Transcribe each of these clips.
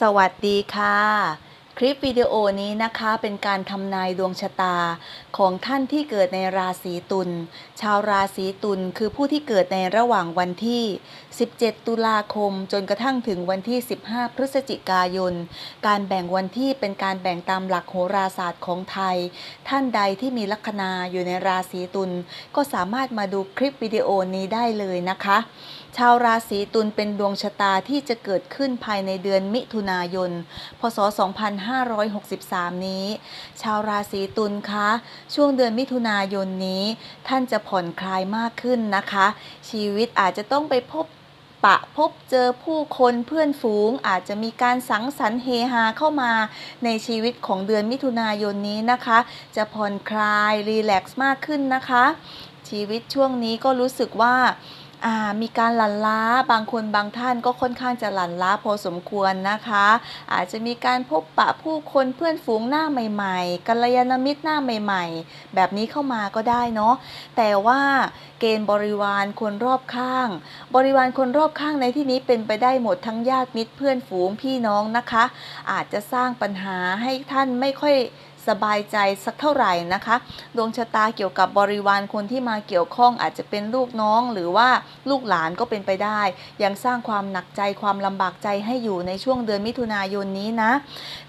สวัสดีค่ะ คลิปวิดีโอนี้นะคะเป็นการทำนายดวงชะตาของท่านที่เกิดในราศีตุล ชาวราศีตุลคือผู้ที่เกิดในระหว่างวันที่ 17 ตุลาคม จนกระทั่งถึงวันที่ 15 พฤศจิกายน การแบ่งวันที่เป็นการแบ่งตามหลักโหราศาสตร์ของไทย ท่านใดที่มีลัคนาอยู่ในราศีตุลก็สามารถมาดูคลิปวิดีโอนี้ได้เลยนะคะ ชาวราศีตุลเป็นดวงชะตาที่จะเกิดขึ้นภายในเดือนมิถุนายน พศ 2563 นี้ ชาวราศีตุลคะ ช่วงเดือนมิถุนายนนี้ ท่านจะผ่อนคลายมากขึ้นนะคะ ชีวิตอาจจะต้องไปพบปะพบเจอผู้คนเพื่อนฝูงอาจจะมีการสังสรรค์เฮฮาเข้ามาในชีวิตของเดือนมิถุนายนนี้นะคะ จะผ่อนคลายรีแลกซ์มากขึ้นนะคะ ชีวิตช่วงนี้ก็รู้สึกว่าอ่า มีการหลั่นล้าบางคนบางท่านก็ค่อนข้างจะหลั่นล้าพอสมควรนะคะ อาจจะมีการพบปะผู้คนเพื่อนฝูงหน้าใหม่ๆกัลยาณมิตรหน้าใหม่ ๆ แบบนี้เข้ามาก็ได้เนาะแต่ว่าเกณฑ์บริวารคนรอบข้าง บริวารคนรอบข้างในที่นี้เป็นไปได้หมดทั้งญาติมิตรเพื่อนฝูงพี่น้องนะคะ อาจจะสร้างปัญหาให้ท่านไม่ค่อย สบายใจสักเท่าไหร่นะคะ ดวงชะตาเกี่ยวกับบริวารคนที่มาเกี่ยวข้องอาจจะเป็นลูกน้องหรือว่าลูกหลานก็เป็นไปได้ ยังสร้างความหนักใจความลำบากใจให้อยู่ในช่วงเดือนมิถุนายนนี้นะ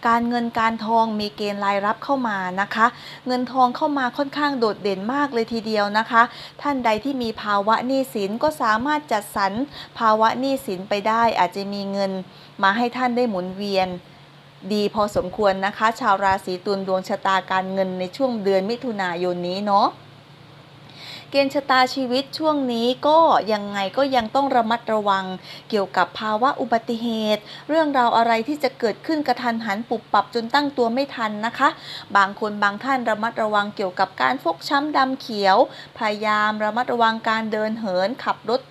การเงินการทองมีเกณฑ์รายรับเข้ามานะคะ เงินทองเข้ามาค่อนข้างโดดเด่นมากเลยทีเดียวนะคะ ท่านใดที่มีภาวะหนี้สินก็สามารถจัดสรรภาวะหนี้สินไปได้ อาจจะมีเงินมาให้ท่านได้หมุนเวียน ดีพอสมควรนะคะ ชาวราศีตุลดวงชะตาการเงินในช่วงเดือนมิถุนายนนี้เนาะเกณฑ์ชะตาชีวิตช่วงนี้ก็ยังไงก็ยังต้องระมัดระวัง เกี่ยวกับภาวะอุบัติเหตุ เรื่องราวอะไรที่จะเกิดขึ้นกระทันหันปุบปับจนตั้งตัวไม่ทันนะคะ บางคนบางท่านระมัดระวังเกี่ยวกับการฟกช้ำดำเขียว พยายามระมัดระวังการเดินเหินขับรถ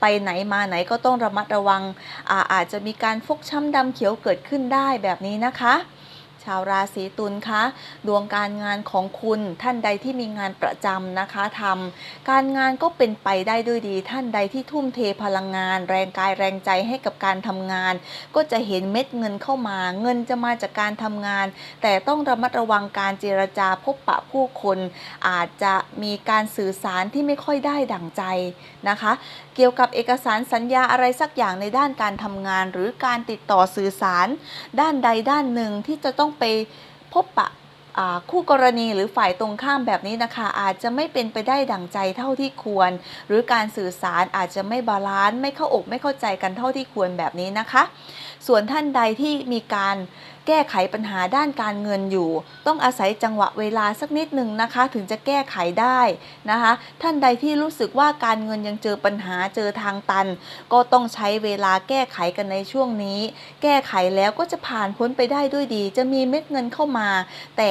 ไปไหนมาไหนก็ต้องระมัดระวังอาอาจจะมีการฟกช้ำดำเขียวเกิดขึ้นได้แบบนี้นะคะ ชาวราศีตุลคะ ดวงการงานของคุณท่านใดที่มีงานประจำนะคะทำการงานก็เป็นไปได้ด้วยดี ท่านใดที่ทุ่มเทพลังงาน แรงกายแรงใจให้กับการทำงาน ก็จะเห็นเม็ดเงินเข้ามา เงินจะมาจากการทำงาน แต่ต้องระมัดระวังการเจรจาพบปะผู้คน อาจจะมีการสื่อสารที่ไม่ค่อยได้ดั่งใจนะคะ เกี่ยวกับเอกสารสัญญาอะไรสักอย่างในด้านการทำงาน หรือการติดต่อสื่อสาร ด้านใดด้านหนึ่งที่จะต้องไปพบปะคู่กรณีหรือฝ่ายตรงข้ามแบบนี้นะคะ อาจจะไม่เป็นไปได้ดั่งใจเท่าที่ควร หรือการสื่อสารอาจจะไม่บาลานซ์ไม่เข้าอกไม่เข้าใจกันเท่าที่ควรแบบนี้นะคะ ส่วนท่านใดที่มีการ แก้ไขปัญหาด้านการเงินอยู่ ต้องอาศัยจังหวะเวลาสักนิดหนึ่งนะคะ ถึงจะแก้ไขได้นะคะ ท่านใดที่รู้สึกว่าการเงินยังเจอปัญหาเจอทางตัน ก็ต้องใช้เวลาแก้ไขกันในช่วงนี้ แก้ไขแล้วก็จะผ่านพ้นไปได้ด้วยดี จะมีเม็ดเงินเข้ามา แต่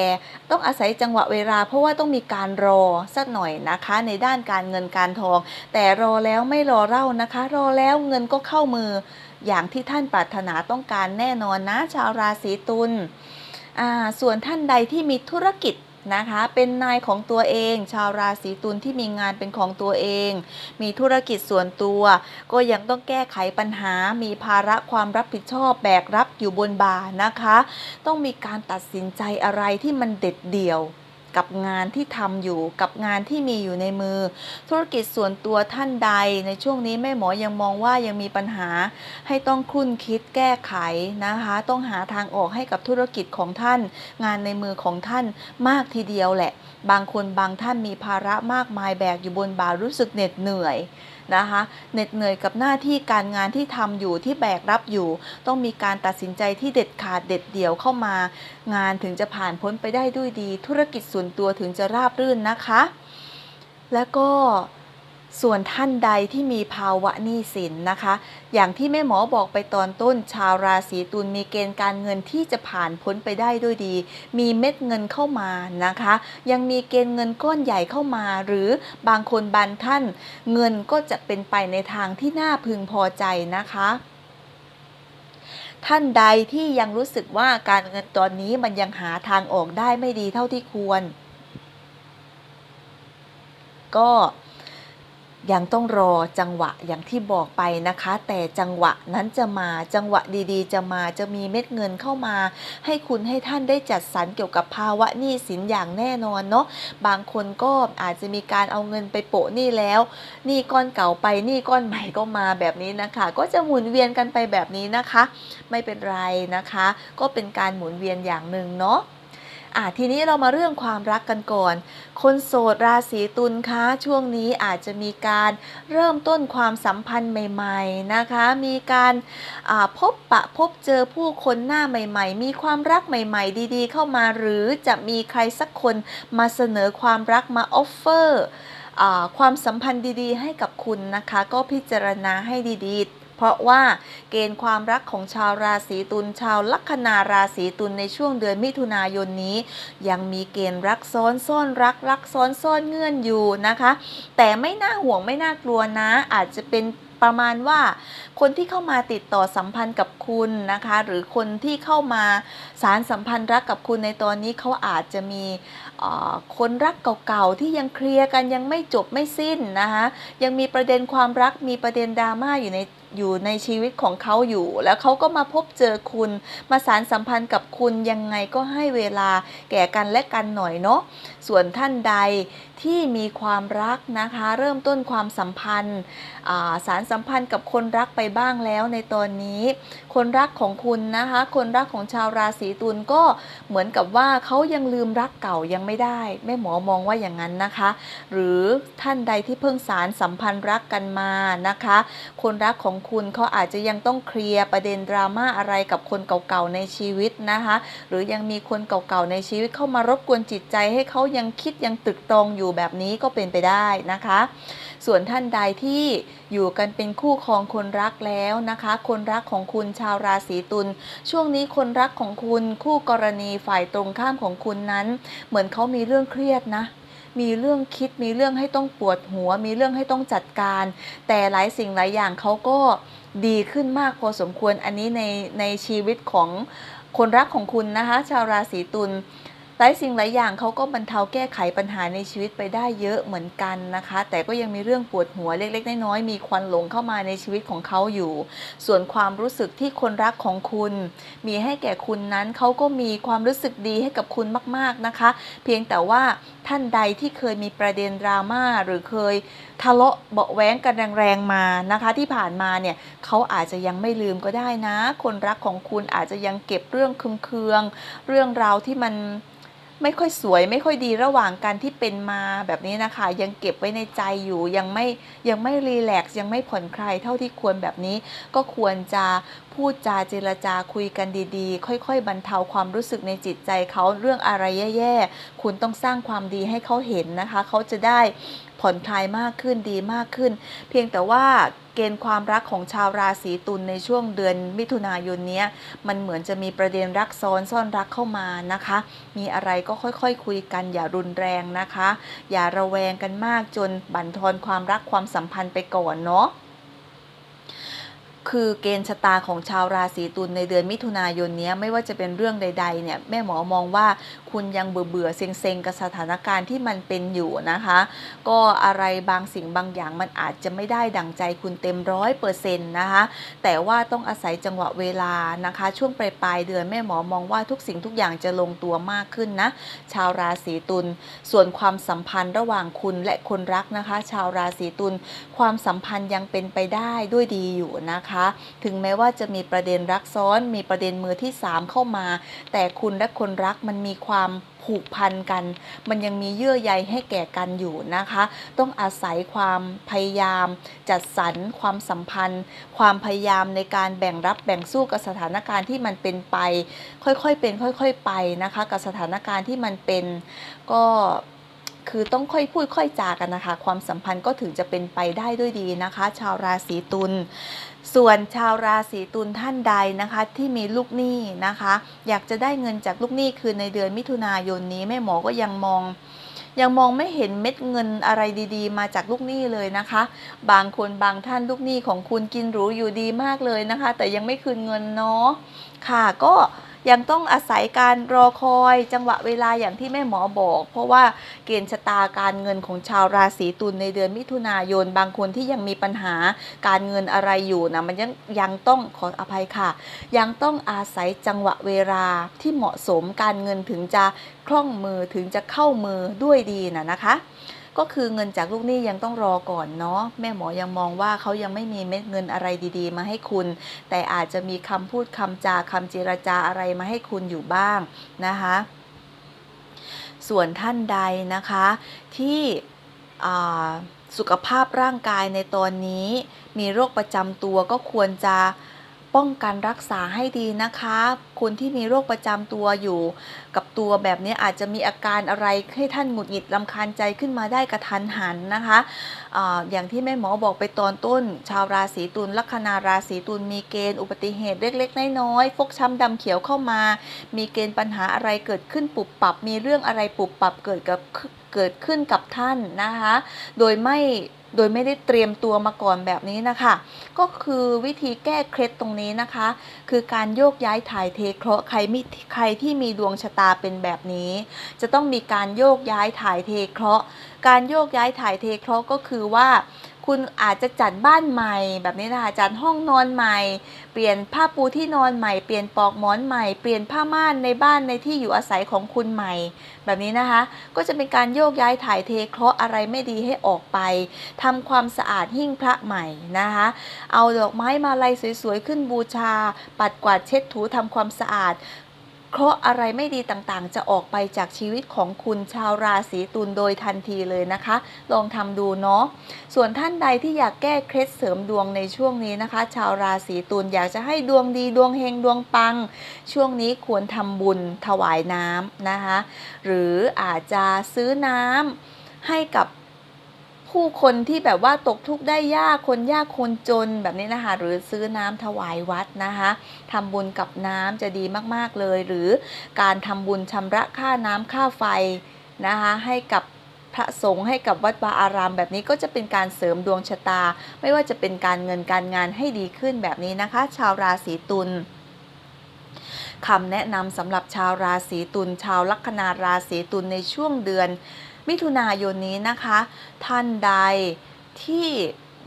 ต้องอาศัยจังหวะเวลา เพราะว่าต้องมีการรอสักหน่อยนะคะ ในด้านการเงินการทอง แต่รอแล้วไม่รอเล่านะคะ รอแล้วเงินก็เข้ามือ อย่างที่ท่านปรารถนาต้องการแน่นอนนะชาวราศีตุลส่วนท่านใดที่มีธุรกิจนะคะเป็นนายของตัวเอง ชาวราศีตุลที่มีงานเป็นของตัวเอง มีธุรกิจส่วนตัว ก็ยังต้องแก้ไขปัญหา มีภาระความรับผิดชอบแบกรับอยู่บนบ่านะคะ ต้องมีการตัดสินใจอะไรที่มันเด็ดเดี่ยว กับงานที่ทำอยู่กับงานที่มีอยู่ในมือ ธุรกิจส่วนตัวท่านใด ในช่วงนี้แม่หมอยังมองว่ายังมีปัญหา ให้ต้องคุ้นคิดแก้ไขนะคะ ต้องหาทางออกให้กับธุรกิจของท่าน งานในมือของท่านมากทีเดียวแหละ บางคนบางท่านมีภาระมากมายแบกอยู่บนบ่ารู้สึกเหน็ดเหนื่อย นะคะเหน็ดเหนื่อยกับหน้าที่การงานที่ทำอยู่ที่แบกรับอยู่ ต้องมีการตัดสินใจที่เด็ดขาดเด็ดเดี่ยวเข้ามา งานถึงจะผ่านพ้นไปได้ด้วยดี ธุรกิจส่วนตัวถึงจะราบรื่นนะคะ แล้วก็ ส่วนท่านใดที่มีภาวะหนี้สินนะคะ อย่างที่แม่หมอบอกไปตอนต้น ชาวราศีตุลมีเกณฑ์การเงินที่จะผ่านพ้นไปได้ด้วยดี มีเม็ดเงินเข้ามานะคะ ยังมีเกณฑ์เงินก้อนใหญ่เข้ามา หรือบางคนบางท่าน เงินก็จะเป็นไปในทางที่น่าพึงพอใจนะคะท่านใดที่ยังรู้สึกว่าการเงินตอนนี้มันยังหาทางออกได้ไม่ดีเท่าที่ควร ก็ ยังต้องรอจังหวะอย่างที่บอกไปนะคะ แต่จังหวะนั้นจะมาจังหวะดีๆ จะมาจะมีเม็ดเงินเข้ามา ให้คุณให้ท่านได้จัดสรรเกี่ยวกับภาวะหนี้สินอย่างแน่นอนเนาะบางคนก็อาจจะมีการเอาเงินไปโปะหนี้แล้วหนี้ก้อนเก่าไปหนี้ก้อนใหม่ก็มาแบบนี้นะคะ ก็จะหมุนเวียนกันไปแบบนี้นะคะ ไม่เป็นไรนะคะ ก็เป็นการหมุนเวียนอย่างหนึ่งเนาะ อะทีนี้เรามาเรื่องความรักกันก่อน คนโสดราศีตุลคะช่วงนี้อาจจะมีการเริ่มต้นความสัมพันธ์ใหม่ๆนะคะ มีการพบปะพบเจอผู้คนหน้าใหม่ ๆ มีความรักใหม่ ๆ ดีๆ เข้ามาหรือจะมีใครสักคนมาเสนอความรักมาออฟเฟอร์ความสัมพันธ์ดีๆ ให้กับคุณนะคะ ก็พิจารณาให้ดีๆ เพราะว่าเกณฑ์ความรักของชาวราศีตุลชาวลัคนาราศีตุลในช่วงเดือนมิถุนายนนี้ ยังมีเกณฑ์รักซ้อนซ่อนรักรักซ้อนซ่อนเงื่อนอยู่นะคะ แต่ไม่น่าห่วงไม่น่ากลัวนะ อาจจะเป็นประมาณว่าคนที่เข้ามาติดต่อสัมพันธ์กับคุณนะคะ หรือคนที่เข้ามาสารสัมพันธ์รักกับคุณในตอนนี้เขาอาจจะมีคนรักเก่าๆที่ยังเคลียร์กันยังไม่จบไม่สิ้นนะคะยังมีประเด็นความรักมีประเด็นดราม่าอยู่ใน อยู่ในชีวิตของเขาอยู่ แล้วเขาก็มาพบเจอคุณ มาสารสัมพันธ์กับคุณยังไงก็ให้เวลาแก่กันและกันหน่อยเนาะส่วนท่านใด ที่มีความรักนะคะ เริ่มต้นความสัมพันธ์สารสัมพันธ์กับคนรักไปบ้างแล้วในตอนนี้ คนรักของคุณนะคะ คนรักของชาวราศีตุลก็เหมือนกับว่าเขายังลืมรักเก่ายังไม่ได้แม่หมอมองว่าอย่างนั้นนะคะ หรือท่านใดที่เพิ่งสารสัมพันธ์รักกันมานะคะ คนรักของคุณเขาอาจจะยังต้องเคลียร์ประเด็นดราม่าอะไรกับคนเก่าๆในชีวิตนะคะ หรือยังมีคนเก่าๆในชีวิตเข้ามารบกวนจิตใจให้เขายังคิดยังตึกตองอยู่แบบนี้ก็เป็นไปได้นะคะ ส่วนท่านใดที่อยู่กันเป็นคู่ครองคนรักแล้วนะคะ คนรักของคุณชาวราศีตุลช่วงนี้คนรักของคุณคู่กรณีฝ่ายตรงข้ามของคุณนั้น เหมือนเขามีเรื่องเครียดนะมีเรื่องคิดมีเรื่องให้ต้องปวดหัว มีเรื่องให้ต้องจัดการ แต่หลายสิ่งหลายอย่างเขาก็ดีขึ้นมากพอสมควรอันนี้ในในชีวิตของคนรักของคุณนะคะ ชาวราศีตุล หลายสิ่งหลายอย่างเขาก็บรรเทาแก้ไขปัญหาในชีวิตไปได้เยอะเหมือนกันนะคะ แต่ก็ยังมีเรื่องปวดหัวเล็กๆน้อยๆมีควันหลงเข้ามาในชีวิตของเขาอยู่ ส่วนความรู้สึกที่คนรักของคุณ มีให้แก่คุณนั้นเขาก็มีความรู้สึกดีให้กับคุณมากๆนะคะ เพียงแต่ว่าท่านใดที่เคยมีประเด็นดราม่าหรือเคยทะเลาะเบาแว้งกันแรงๆมานะคะ ที่ผ่านมาเนี่ยเขาอาจจะยังไม่ลืมก็ได้นะ คนรักของคุณอาจจะยังเก็บเรื่องเคืองๆเรื่องราวที่มัน ไม่ค่อยสวยไม่ค่อยดีระหว่างกันที่เป็นมาแบบนี้นะคะ ยังเก็บไว้ในใจอยู่ยังไม่ยังไม่รีแลกซ์ยังไม่ผ่อนคลายเท่าที่ควรแบบนี้ ก็ควรจะพูดจาเจรจาคุยกันดีๆ ค่อยๆ บรรเทาความรู้สึกในจิตใจเขาเรื่องอะไรแย่ๆ คุณต้องสร้างความดีให้เขาเห็นนะคะ เขาจะได้ผ่อนคลายมากขึ้นดีมากขึ้น เพียงแต่ว่า เกณฑ์ความรักของชาวราศีตุลในช่วงเดือนมิถุนายนนี้มันเหมือนจะมีประเด็นรักซ้อนซ่อนรักเข้ามานะคะ มีอะไรก็ค่อยๆคคุยกันอย่ารุนแรงนะคะ อย่าระแวงกันมากจนบั่นทอนความรักความสัมพันธ์ไปก่อนเนาะ คือเกณฑ์ชะตาของชาวราศีตุลในเดือนมิถุนายนนี้ไม่ว่าจะเป็นเรื่องใดๆเนี่ยแม่หมอมองว่าคุณยังเบื่อเบื่อเซ็งๆกับสถานการณ์ที่มันเป็นอยู่นะคะ ก็อะไรบางสิ่งบางอย่างมันอาจจะไม่ได้ดังใจคุณเต็มร้อยเปอร์เซ็นต์นะคะแต่ว่าต้องอาศัยจังหวะเวลานะคะ ช่วงปลายปลายๆเดือนแม่หมอมองว่าทุกสิ่งทุกอย่างจะลงตัวมากขึ้นนะชาวราศีตุลส่วนความสัมพันธ์ระหว่างคุณและคนรักนะคะ ชาวราศีตุลความสัมพันธ์ยังเป็นไปได้ด้วยดีอยู่นะคะถึงแม้ว่าจะมีประเด็นรักซ้อน มีประเด็นมือที่ 3 เข้ามา แต่คุณและคนรักมันมีความผูกพันกัน มันยังมีเยื่อใยให้แก่กันอยู่นะคะ ต้องอาศัยความพยายาม จัดสรรความสัมพันธ์ ความพยายามในการแบ่งรับแบ่งสู้กับสถานการณ์ที่มันเป็นไป ค่อยๆเป็น ค่อย ๆ ไปนะคะ กับสถานการณ์ที่มันเป็นก็ คือต้องค่อยพูดค่อยจากันนะคะ ความสัมพันธ์ก็ถึงจะเป็นไปได้ด้วยดีนะคะ ชาวราศีตุลส่วนชาวราศีตุลท่านใดนะคะที่มีลูกหนี้นะคะ อยากจะได้เงินจากลูกหนี้คือในเดือนมิถุนายนนี้แม่หมอก็ยังมอง ยังมองไม่เห็นเม็ดเงินอะไรดีๆ มาจากลูกหนี้เลยนะคะ บางคนบางท่านลูกหนี้ของคุณกินหรูอยู่ดีมากเลยนะคะ แต่ยังไม่คืนเงินเนาะค่ะก็ ยังต้องอาศัยการรอคอยจังหวะเวลาอย่างที่แม่หมอบอก เพราะว่าเกณฑ์ชะตาการเงินของชาวราศีตุลในเดือนมิถุนายน บางคนที่ยังมีปัญหาการเงินอะไรอยู่นะมันยังยังต้องขออภัยค่ะ ยังต้องอาศัยจังหวะเวลาที่เหมาะสมการเงินถึงจะคล่องมือถึงจะเข้ามือด้วยดีนะนะคะ ก็คือเงินจากลูกหนี้ยังต้องรอก่อนเนาะแม่หมอยังมองว่าเขายังไม่มีเม็ดเงินอะไรดีๆ มาให้คุณ แต่อาจจะมีคำพูดคำจาคำเจรจาอะไรมาให้คุณอยู่บ้างนะคะ ส่วนท่านใดนะคะที่สุขภาพร่างกายในตอนนี้ มีโรคประจำตัวก็ควรจะ ป้องกันรักษาให้ดีนะคะ คนที่มีโรคประจำตัวอยู่ กับตัวแบบนี้อาจจะมีอาการอะไรให้ท่านหงุดหงิดลำคาญใจขึ้นมาได้กระทันหันนะคะออย่างที่แม่หมอบอกไปตอนต้น ชาวราศีตุลลัคนาราศีตุลมีเกณฑ์อุบัติเหตุเล็กๆน้อยๆฟกช้ำดำเขียวเข้ามา มีเกณฑ์ปัญหาอะไรเกิดขึ้นปุบปับ มีเรื่องอะไรปุบปับเกิดกับเกิดขึ้นกับท่านนะคะ โดยไม่ โดยไม่ได้เตรียมตัวมาก่อนแบบนี้นะคะ ก็คือวิธีแก้เคล็ดตรงนี้นะคะ คือการโยกย้ายถ่ายเทเคราะห์ใครมีใครที่มีดวงชะตาเป็นแบบนี้ จะต้องมีการโยกย้ายถ่ายเทเคราะห์การโยกย้ายถ่ายเทเคราะห์ก็คือว่า คุณอาจจะจัดบ้านใหม่แบบนี้นะคะจัดห้องนอนใหม่ เปลี่ยนผ้าปูที่นอนใหม่ เปลี่ยนปลอกหมอนใหม่ เปลี่ยนผ้าม่านในบ้านในที่อยู่อาศัยของคุณใหม่ แบบนี้นะคะ ก็จะเป็นการโยกย้ายถ่ายเทเคราะห์อะไรไม่ดีให้ออกไปทำความสะอาดหิ้งพระใหม่นะคะ เอาดอกไม้มาลัยสวยๆขึ้นบูชา ปัดกวาดเช็ดถูทำความสะอาด เคราะห์อะไรไม่ดีต่างๆ จะออกไปจากชีวิตของคุณชาวราศีตุลโดยทันทีเลยนะคะ ลองทำดูเนาะส่วนท่านใดที่อยากแก้เคล็ดเสริมดวงในช่วงนี้นะคะ ชาวราศีตุลอยากจะให้ดวงดีดวงเฮงดวงปัง ช่วงนี้ควรทำบุญถวายน้ำนะคะ หรืออาจจะซื้อน้ำให้กับ ผู้คนที่แบบว่าตกทุกข์ได้ยากคนยากคนจนแบบนี้นะคะหรือซื้อน้ำถวายวัดนะคะทำบุญกับน้ำจะดีมากๆเลย หรือการทำบุญชำระค่าน้ำค่าไฟนะคะให้กับพระสงฆ์ให้กับวัดวาอารามแบบนี้ก็จะเป็นการเสริมดวงชะตา ไม่ว่าจะเป็นการเงินการงานให้ดีขึ้นแบบนี้นะคะ ชาวราศีตุลคำแนะนำสำหรับชาวราศีตุลชาวลัคนาราศีตุลในช่วงเดือน มิถุนายนนี้นะคะ ท่านใดที่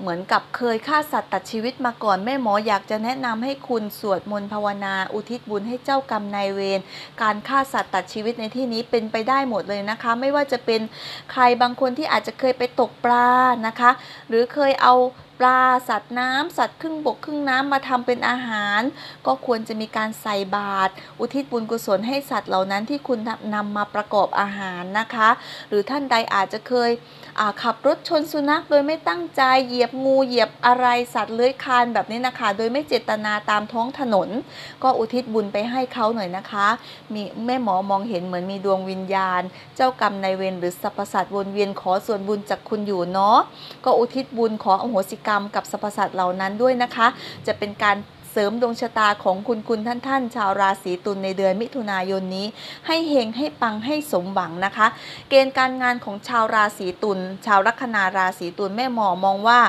เหมือนกับเคยฆ่าสัตว์ตัดชีวิตมาก่อนแม่หมออยากจะแนะนำให้คุณสวดมนต์ภาวนา อุทิศบุญให้เจ้ากรรมนายเวรการฆ่าสัตว์ตัดชีวิตในที่นี้เป็นไปได้หมดเลยนะคะ ไม่ว่าจะเป็นใครบางคนที่อาจจะเคยไปตกปลานะคะ หรือเคยเอา ปลา สัตว์น้ำสัตว์ครึ่งบกครึ่งน้ำมาทำเป็นอาหาร ก็ควรจะมีการใส่บาตรอุทิศบุญกุศลให้สัตว์เหล่านั้นที่คุณนำมาประกอบอาหารนะคะ หรือท่านใดอาจจะเคยขับรถชนสุนัขโดยไม่ตั้งใจเหยียบงูเหยียบอะไรสัตว์เลื้อยคลานแบบนี้นะคะ โดยไม่เจตนาตามท้องถนน ก็อุทิศบุญไปให้เขาหน่อยนะคะ มีแม่หมอมองเห็นเหมือนมีดวงวิญญาณ เจ้ากรรมนายเวรหรือสรรพสัตว์วนเวียนขอส่วนบุญจากคุณอยู่เนาะก็อุทิศบุญขออโหสิกรรมกับสรรพสัตว์เหล่านั้นด้วยนะคะ จะเป็นการ เสริมดวงชะตาของคุณคุณท่านท่านชาวราศีตุลในเดือนมิถุนายนนี้ ให้เฮงให้ปังให้สมหวังนะคะ เกณฑ์การงานของชาวราศีตุลชาวลัคนาราศีตุลแม่หมอมองว่า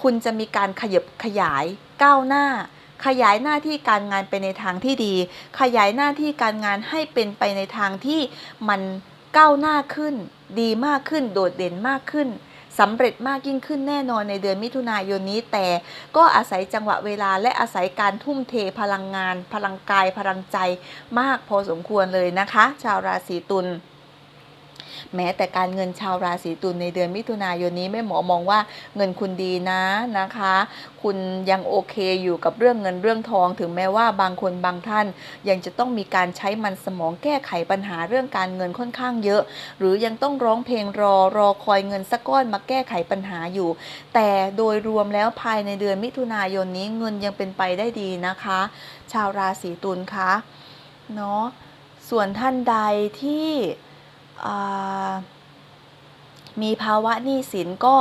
คุณจะมีการขยับขยายก้าวหน้าขยายหน้าที่การงานไปในทางที่ดี ขยายหน้าที่การงานให้เป็นไปในทางที่มันก้าวหน้าขึ้น ดีมากขึ้น โดดเด่นมากขึ้น สำเร็จมากยิ่งขึ้นแน่นอนในเดือนมิถุนายนนี้ แต่ก็อาศัยจังหวะเวลาและอาศัยการทุ่มเทพลังงาน พลังกายพลังใจมากพอสมควรเลยนะคะ ชาวราศีตุล แม้แต่การเงินชาวราศีตุลในเดือนมิถุนายนนี้แม่หมอมองว่าเงินคุณดีนะนะคะ คุณยังโอเคอยู่กับเรื่องเงินเรื่องทอง ถึงแม้ว่าบางคนบางท่าน ยังจะต้องมีการใช้มันสมองแก้ไขปัญหาเรื่องการเงินค่อนข้างเยอะ หรือยังต้องร้องเพลงรอรอคอยเงินสักก้อนมาแก้ไขปัญหาอยู่ แต่โดยรวมแล้วภายในเดือนมิถุนายนนี้เงินยังเป็นไปได้ดีนะคะ ชาวราศีตุลคะเนาะส่วนท่านใดที่ มีภาวะหนี้สินก็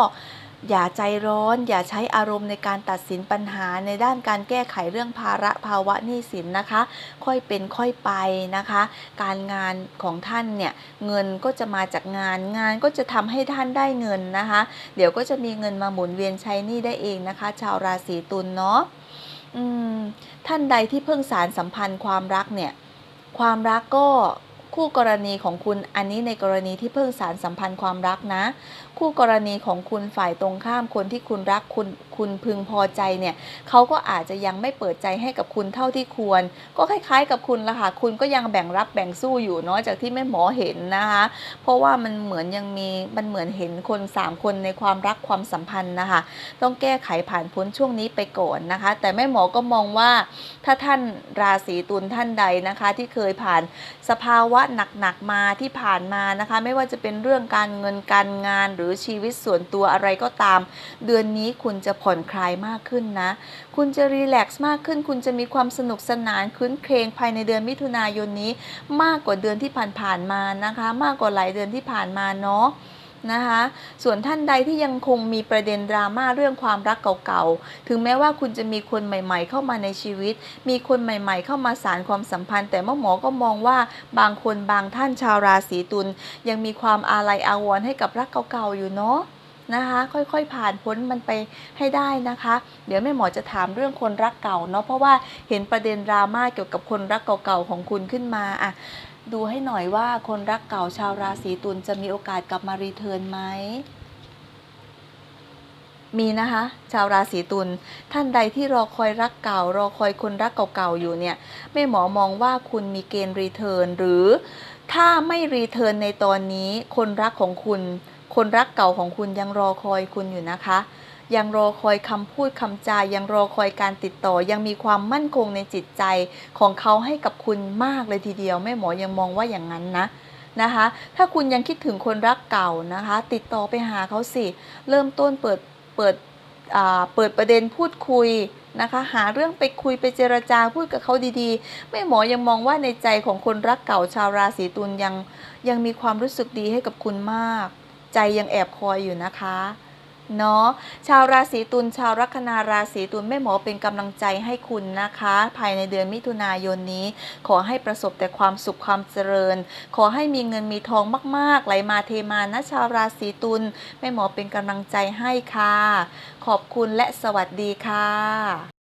อย่าใจร้อน อย่าใช้อารมณ์ในการตัดสินปัญหาในด้านการแก้ไขเรื่องภาระภาวะหนี้สินนะคะ ค่อยเป็นค่อยไปนะคะ การงานของท่านเนี่ยเงินก็จะมาจากงานงานก็จะทำให้ท่านได้เงินนะคะ เดี๋ยวก็จะมีเงินมาหมุนเวียนใช้หนี้ได้เองนะคะ ชาวราศีตุลเนาะท่านใดที่เพิ่งสารสัมพันธ์ความรักเนี่ยความรักก็ คู่กรณีของคุณอันนี้ในกรณีที่เพิ่งสารสัมพันธ์ความรักนะ คู่กรณีของคุณฝ่ายตรงข้ามคนที่คุณรักคุณคุณพึงพอใจเนี่ยเขาก็อาจจะยังไม่เปิดใจให้กับคุณเท่าที่ควร ก็คล้าย ๆ กับคุณละค่ะคุณก็ยังแบ่งรับแบ่งสู้อยู่เนาะจากที่แม่หมอเห็นนะคะ เพราะว่ามันเหมือนยังมีมันเหมือนเห็นคนสามคนในความรักความสัมพันธ์นะคะต้องแก้ไขผ่านพ้นช่วงนี้ไปก่อนนะคะ แต่แม่หมอก็มองว่าถ้าท่านราศีตุลท่านใดนะคะ ที่เคยผ่านสภาวะหนักๆมาที่ผ่านมานะคะ ไม่ว่าจะเป็นเรื่องการเงินการงานหรือชีวิตส่วนตัวอะไรก็ตาม เดือนนี้คุณจะผ่อนคลายมากขึ้นนะ คุณจะรีแลกซ์มากขึ้น คุณจะมีความสนุกสนานคืนเครงภายในเดือนมิถุนายนนี้ มากกว่าเดือนที่ผ่านๆมานะคะ มากกว่าหลายเดือนที่ผ่านมาเนาะ นะคะ ส่วนท่านใดที่ยังคงมีประเด็นดราม่าเรื่องความรักเก่าๆ ถึงแม้ว่าคุณจะมีคนใหม่ ๆ เข้ามาในชีวิต มีคนใหม่ ๆ เข้ามาสารความสัมพันธ์ แต่เมื่อหมอก็มองว่าบางคนบางท่านชาวราศีตุลยังมีความอาลัยอาวรณ์ให้กับรักเก่าๆอยู่เนาะนะคะค่อยๆผ่านพ้นมันไปให้ได้นะคะ เดี๋ยวแม่หมอจะถามเรื่องคนรักเก่าเนาะเพราะว่าเห็นประเด็นดราม่าเกี่ยวกับคนรักเก่าๆของคุณขึ้นมาอะ ดูให้หน่อยว่าคนรักเก่าชาวราศีตุลจะมีโอกาสกลับมารีเทิร์นไหมมีนะคะ ชาวราศีตุลท่านใดที่รอคอยรักเก่า รอคอยคนรักเก่าๆอยู่เนี่ยแม่หมอมองว่าคุณมีเกณฑ์รีเทิร์นหรือถ้าไม่รีเทิร์นในตอนนี้ คนรักของคุณ คนรักเก่าของคุณยังรอคอยคุณอยู่นะคะ ยังรอคอยคำพูดคำจายังรอคอยการติดต่อ ยังมีความมั่นคงในจิตใจของเขาให้กับคุณมากเลยทีเดียวแม่หมอยังมองว่าอย่างนั้นนะนะคะ ถ้าคุณยังคิดถึงคนรักเก่านะคะ ติดต่อไปหาเขาสิ เริ่มต้นเปิดเปิดเปิดประเด็นพูดคุยนะคะ หาเรื่องไปคุยไปเจรจาพูดกับเขาดีๆแม่หมอยังมองว่าในใจของคนรักเก่าชาวราศีตุลยังยังมีความรู้สึกดีให้กับคุณมาก ใจยังแอบคอยอยู่นะคะ เนาะชาวราศีตุลชาวลัคนาราศีตุลแม่หมอเป็นกำลังใจให้คุณนะคะ ภายในเดือนมิถุนายนนี้ ขอให้ประสบแต่ความสุขความเจริญ ขอให้มีเงินมีทองมากๆ ไหลมาเทมานะชาวราศีตุลแม่หมอเป็นกำลังใจให้ค่ะ ขอบคุณและสวัสดีค่ะ